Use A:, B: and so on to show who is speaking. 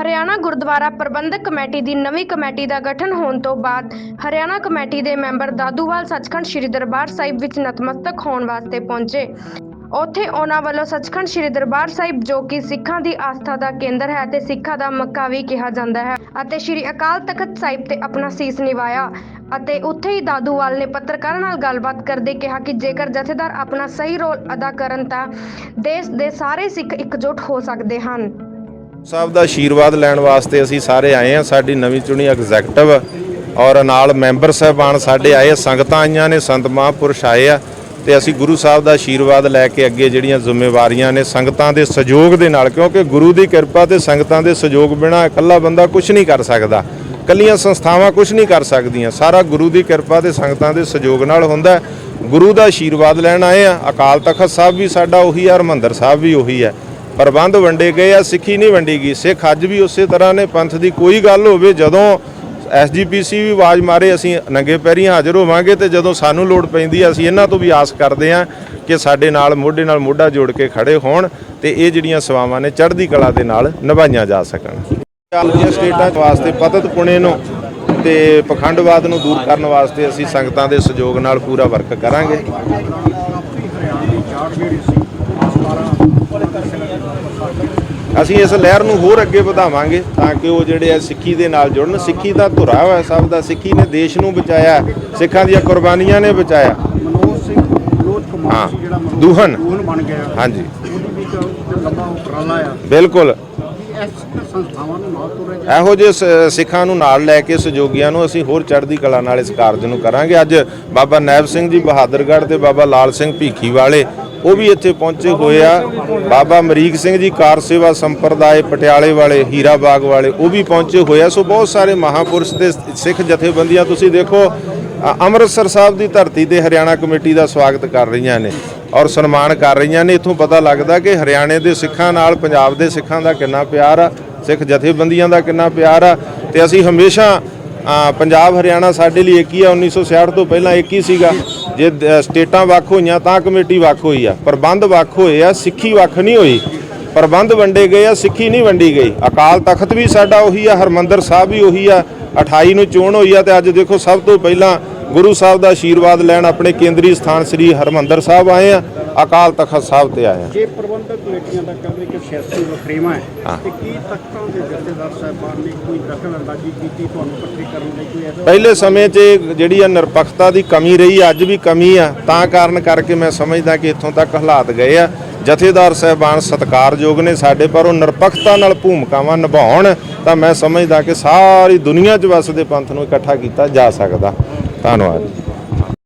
A: Haryana Gurdwara Prabandhak committee ਦੀ ਨਵੀਂ committee ਦਾ ਗਠਨ ਹੋਣ ਤੋਂ ਬਾਅਦ ਹਰਿਆਣਾ ਕਮੇਟੀ ਦੇ ਮੈਂਬਰ ਦਾਦੂਵਾਲ ਸੱਚਖੰਡ ਸ੍ਰੀ ਦਰਬਾਰ ਸਾਹਿਬ ਵਿੱਚ ਨਤਮਸਤਕ ਹੋਣ ਵਾਸਤੇ ਪਹੁੰਚੇ। ਉੱਥੇ ਉਹਨਾਂ ਵੱਲੋਂ ਸੱਚਖੰਡ ਸ੍ਰੀ ਦਰਬਾਰ ਸਾਹਿਬ, ਜੋ ਕਿ ਸਿੱਖਾਂ ਦੀ ਆਸਥਾ ਦਾ ਕੇਂਦਰ ਹੈ ਤੇ ਸਿੱਖਾਂ ਦਾ ਮੱਕਾ ਵੀ ਕਿਹਾ ਜਾਂਦਾ ਹੈ, ਅਤੇ ਸ੍ਰੀ ਅਕਾਲ ਤਖਤ ਸਾਹਿਬ ਤੇ ਆਪਣਾ ਸੀਸ ਨਿਵਾਇਆ। ਅਤੇ ਉੱਥੇ ਹੀ ਦਾਦੂਵਾਲ ਨੇ ਪੱਤਰਕਾਰਾਂ ਨਾਲ ਗੱਲਬਾਤ ਕਰਦੇ ਕਿਹਾ ਕਿ ਜੇਕਰ ਜਥੇਦਾਰ ਆਪਣਾ ਸਹੀ ਰੋਲ ਅਦਾ ਕਰਨ ਤਾਂ ਦੇਸ਼ ਦੇ ਸਾਰੇ ਸਿੱਖ ਇਕਜੁੱਟ ਹੋ ਸਕਦੇ ਹਨ।
B: ਸਾਹਿਬ ਦਾ ਆਸ਼ੀਰਵਾਦ ਲੈਣ ਵਾਸਤੇ ਅਸੀਂ ਸਾਰੇ ਆਏ ਆ ਸਾਡੀ ਨਵੀਂ ਚੁਣੀ ਐਗਜ਼ੈਕਟਿਵ ਔਰ ਨਾਲ ਮੈਂਬਰ ਸਾਹਿਬਾਨ ਸਾਡੇ ਆਏ ਸੰਗਤਾਂ ਆਈਆਂ ਨੇ, ਸੰਤ ਮਹਾਂਪੁਰਸ਼ ਆਏ ਆ ਤੇ ਅਸੀਂ ਗੁਰੂ ਸਾਹਿਬ ਦਾ ਆਸ਼ੀਰਵਾਦ ਲੈ ਕੇ ਅੱਗੇ ਜਿਹੜੀਆਂ ਜ਼ਿੰਮੇਵਾਰੀਆਂ ਨੇ ਸੰਗਤਾਂ ਦੇ ਸਹਿਯੋਗ ਦੇ ਨਾਲ, ਕਿਉਂਕਿ ਗੁਰੂ ਦੀ ਕਿਰਪਾ ਤੇ ਸੰਗਤਾਂ ਦੇ ਸਹਿਯੋਗ ਬਿਨਾ ਇਕੱਲਾ ਬੰਦਾ ਕੁਝ ਨਹੀਂ ਕਰ ਸਕਦਾ। ਕੱਲੀਆਂ ਸੰਸਥਾਵਾਂ ਕੁਝ ਨਹੀਂ ਕਰ ਸਕਦੀਆਂ। ਸਾਰਾ ਗੁਰੂ ਦੀ ਕਿਰਪਾ ਤੇ ਸੰਗਤਾਂ ਦੇ ਸਹਿਯੋਗ ਨਾਲ ਹੁੰਦਾ ਗੁਰੂ ਦਾ ਆਸ਼ੀਰਵਾਦ ਲੈਣ ਆਏ ਆ। ਅਕਾਲ ਤਖਤ ਸਾਹਿਬ ਵੀ ਸਾਡਾ ਉਹੀ ਆ, ਹਰਮੰਦਰ ਸਾਹਿਬ ਵੀ ਉਹੀ ਹੈ। ਪ੍ਰਬੰਧ ਵੰਡੇ ਗਏ ਆ, ਸਿੱਖੀ ਨਹੀਂ ਵੰਡੀ ਗਈ। ਸਿੱਖ ਅੱਜ ਵੀ ਉਸੇ ਤਰ੍ਹਾਂ ਨੇ, ਪੰਥ ਦੀ ਕੋਈ ਗੱਲ ਹੋਵੇ, ਜਦੋਂ ਐਸਜੀਪੀਸੀ ਵੀ ਆਵਾਜ਼ ਮਾਰੇ, ਅਸੀਂ ਨੰਗੇ ਪੈਰੀਂ ਹਾਜ਼ਰ ਹੋਵਾਂਗੇ ਤੇ ਜਦੋਂ ਸਾਨੂੰ ਲੋੜ ਪੈਂਦੀ ਆ, ਅਸੀਂ ਇਹਨਾਂ ਤੋਂ ਵੀ ਆਸ ਕਰਦੇ ਆ ਕਿ ਸਾਡੇ ਨਾਲ, ਮੋਢੇ ਨਾਲ ਮੋਢਾ ਜੋੜ ਕੇ ਖੜੇ ਹੋਣ ਤੇ ਇਹ ਜਿਹੜੀਆਂ ਸੇਵਾਵਾਂ ਨੇ, ਚੜ੍ਹਦੀ ਕਲਾ ਦੇ ਨਾਲ ਨਿਭਾਈਆਂ ਜਾ ਸਕਣ। ਚਾਲਦੀਆਂ ਸਟੇਟਾਂ ਵਾਸਤੇ ਪਤਤ ਪੁਣੇ ਨੂੰ ਤੇ ਪਖੰਡਵਾਦ ਨੂੰ ਦੂਰ ਕਰਨ ਵਾਸਤੇ ਅਸੀਂ ਸੰਗਤਾਂ ਦੇ ਸਹਿਯੋਗ ਨਾਲ ਪੂਰਾ ਵਰਕ ਕਰਾਂਗੇ। ਅਸੀਂ ਇਸ ਲਹਿਰ ਨੂੰ ਹੋਰ ਅੱਗੇ ਵਧਾਵਾਂਗੇ ਤਾਂ ਕਿ ਉਹ ਜਿਹੜੇ ਆ ਸਿੱਖੀ ਦੇ ਨਾਲ ਜੁੜਨ। ਸਿੱਖੀ ਦਾ ਧੁਰਾ ਹੋਇਆ ਸਭ ਦਾ। ਸਿੱਖੀ ਨੇ ਦੇਸ਼ ਨੂੰ ਬਚਾਇਆ ਸਿੱਖਾਂ ਦੀਆਂ ਕੁਰਬਾਨੀਆਂ ਨੇ ਬਚਾਇਆ।
C: ਮਨੋਜ ਸਿੰਘ ਮਨੋਜ
B: ਹਾਂ,
C: ਕੁਮਾਰ ਸੀ ਜਿਹੜਾ ਮਨੋਜ
B: ਦੂਹਨ।
C: ਦੂਹਨ ਬਣ ਗਿਆ।
B: ਹਾਂਜੀ।
C: ਉਪਰਾਲਾ ਆ।
B: ਬਿਲਕੁਲ। ਇਹੋ ਜਿਹੇ ਸਿੱਖਾਂ ਨੂੰ ਨਾਲ ਲੈ ਕੇ ਸਹਿਯੋਗੀਆਂ ਨੂੰ ਅਸੀਂ ਹੋਰ ਚੜ੍ਹਦੀ ਕਲਾ ਨਾਲ ਇਸ ਕਾਰਜ ਨੂੰ ਕਰਾਂਗੇ। ਅੱਜ ਬਾਬਾ ਨੈਬ ਸਿੰਘ ਜੀ ਬਹਾਦਰਗੜ੍ਹ ਤੇ ਬਾਬਾ ਲਾਲ ਸਿੰਘ ਭੀਖੀ ਵਾਲੇ ਉਹ ਵੀ ਇੱਥੇ ਪਹੁੰਚੇ ਹੋਏ ਆ। ਬਾਬਾ ਅਮਰੀਕ ਸਿੰਘ ਜੀ ਕਾਰ ਸੇਵਾ ਸੰਪਰਦਾਇ ਪਟਿਆਲੇ ਵਾਲੇ, ਹੀਰਾ ਬਾਗ ਵਾਲੇ, ਉਹ ਵੀ ਪਹੁੰਚੇ ਹੋਏ ਆ। ਸੋ ਬਹੁਤ ਸਾਰੇ ਮਹਾਪੁਰਸ਼ ਤੇ ਸਿੱਖ ਜਥੇਬੰਦੀਆਂ, ਤੁਸੀਂ ਦੇਖੋ ਅੰਮ੍ਰਿਤਸਰ ਸਾਹਿਬ ਦੀ ਧਰਤੀ ਤੇ ਹਰਿਆਣਾ ਕਮੇਟੀ ਦਾ ਸਵਾਗਤ ਕਰ ਰਹੀਆਂ ਨੇ ਔਰ ਸਨਮਾਨ ਕਰ ਰਹੀਆਂ ਨੇ। ਇਥੋਂ ਪਤਾ ਲੱਗਦਾ ਕਿ ਹਰਿਆਣੇ ਦੇ ਸਿੱਖਾਂ ਨਾਲ ਪੰਜਾਬ ਦੇ ਸਿੱਖਾਂ ਦਾ ਕਿੰਨਾ ਪਿਆਰ ਆ, ਸਿੱਖ ਜਥੇਬੰਦੀਆਂ ਦਾ ਕਿੰਨਾ ਪਿਆਰ ਆ ਤੇ ਅਸੀਂ ਹਮੇਸ਼ਾ ਪੰਜਾਬ ਹਰਿਆਣਾ ਸਾਡੇ ਲਈ ਇੱਕ ਹੀ ਆ। 1966 ਤੋਂ ਪਹਿਲਾਂ ਇੱਕ ਹੀ ਸੀਗਾ। ਜੇ ਸਟੇਟਾਂ ਵੱਖ ਹੋਈਆਂ ਤਾਂ ਕਮੇਟੀ ਵੱਖ ਹੋਈ ਆ। ਪ੍ਰਬੰਧ ਵੱਖ ਹੋਏ ਆ, ਸਿੱਖੀ ਵੱਖ ਨਹੀਂ ਹੋਈ। ਪ੍ਰਬੰਧ ਵੰਡੇ ਗਏ ਆ, ਸਿੱਖੀ ਨਹੀਂ ਵੰਡੀ ਗਈ। ਅਕਾਲ ਤਖਤ ਵੀ ਸਾਡਾ ਉਹੀ ਆ, ਹਰਮੰਦਰ ਸਾਹਿਬ ਵੀ ਉਹੀ ਆ। 28 ਨੂੰ ਚੋਣ ਹੋਈ ਆ ਤੇ ਅੱਜ ਦੇਖੋ ਸਭ ਤੋਂ ਪਹਿਲਾਂ ਗੁਰੂ ਸਾਹਿਬ ਦਾ ਆਸ਼ੀਰਵਾਦ ਲੈਣ ਆਪਣੇ ਕੇਂਦਰੀ ਸਥਾਨ ਸ੍ਰੀ ਹਰਮੰਦਰ ਸਾਹਿਬ ਆਏ ਆ। ਅਕਾਲ ਤਖਤ ਸਾਹਿਬ ਤੇ ਆਏ ਆ।
C: ਜੇ ਪ੍ਰਬੰਧਕ ਕਮੇਟੀਆਂ ਦਾ ਕਹਿੰਦੇ ਕਿ ਸਿਆਸੀ ਵਖਰੇਵਾ
B: ਹਾਂ।
C: ਹੈ। ਤੇ ਕੀ ਤਖਤਾਂ ਦੇ ਜਥੇਦਾਰ ਸਾਹਿਬਾਨ ਨੇ ਕੋਈ ਦਖਲ ਅੰਦਾਜ਼ੀ ਕੀਤੀ ਤੁਹਾਨੂੰ ਇਕੱਠੇ ਕਰਨ ਲਈ ਕੋਈ ਐਸਾ?
B: ਪਹਿਲੇ ਸਮੇਂ 'ਚ ਜਿਹੜੀ ਆ ਨਿਰਪੱਖਤਾ ਦੀ ਕਮੀ ਰਹੀ ਅੱਜ ਵੀ ਕਮੀ ਆ ਤਾਂ ਕਾਰਨ ਕਰਕੇ ਮੈਂ ਸਮਝਦਾ ਕਿ ਇੱਥੋਂ ਤੱਕ ਹਾਲਾਤ ਗਏ ਆ। ਜਥੇਦਾਰ ਸਹਿਬਾਨ ਸਤਿਕਾਰਯੋਗ ਨੇ ਸਾਡੇ ਪਰ ਉਹ ਨਿਰਪੱਖਤਾ ਨਾਲ ਭੂਮਿਕਾਵਾਂ ਨਿਭਾਉਣ ਤਾਂ ਮੈਂ ਸਮਝਦਾ ਕਿ ਸਾਰੀ ਦੁਨੀਆ 'ਚ ਵਸਦੇ ਪੰਥ ਨੂੰ ਇਕੱਠਾ ਕੀਤਾ ਜਾ ਸਕਦਾ। ਧੰਨਵਾਦ।